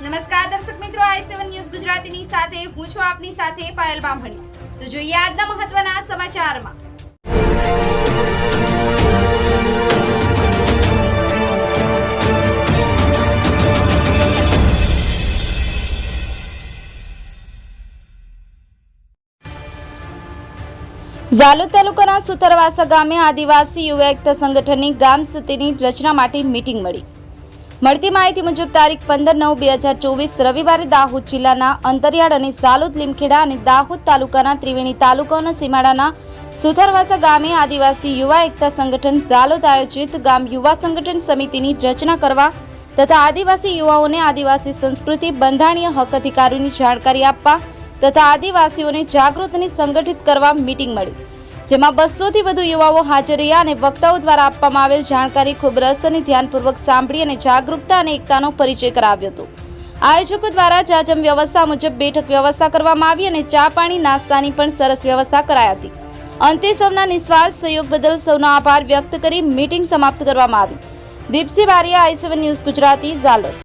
નમસ્કાર દર્શક મિત્રો, આઈ સેવન ન્યૂઝ ગુજરાતીની સાથે, હું છું આપની સાથે પાયલ બામણી. તો જોઈએ આજના મહત્વના સમાચારમાં. ઝાલોદ તાલુકાના સુતરવાસા ગામે આદિવાસી યુવા એકતા સંગઠનની ગામ સમિતિની રચના માટે મીટિંગ મળી. મળતી માહિતી મુજબ તારીખ પંદર નવ બે હજાર ચોવીસ રવિવારે દાહોદ જિલ્લાના અંતરિયાળ અને સાલોદ, લીમખેડા અને દાહોદ તાલુકાના ત્રિવેણી તાલુકાના સીમાડાના સુથરવાસા ગામે આદિવાસી યુવા એકતા સંગઠન ઝાલોદ આયોજિત ગામ યુવા સંગઠન સમિતિની રચના કરવા તથા આદિવાસી યુવાઓને આદિવાસી સંસ્કૃતિ, બંધારણીય હક અધિકારોની જાણકારી આપવા તથા આદિવાસીઓને જાગૃત અને સંગઠિત કરવા મીટિંગ મળી. જેમાં બસોથી વધુ યુવાઓ હાજર રહ્યા અને વક્તાઓ દ્વારા આપવામાં આવેલ જાણકારી ખૂબ રસ અને ધ્યાનપૂર્વક સાંભળી અને જાગૃતતા અને એકતાનો પરિચય કરાવ્યો હતો. આયોજકો દ્વારા જાજમ વ્યવસ્થા મુજબ બેઠક વ્યવસ્થા કરવામાં આવી અને ચા પાણી, નાસ્તાની પણ સરસ વ્યવસ્થા કરાઈ હતી. અંતે સૌના નિસ્વાર્થ સહયોગ બદલ સૌનો આભાર વ્યક્ત કરી મીટિંગ સમાપ્ત કરવામાં આવી. Deepsi Bariya I news Gujarati, Jhalod.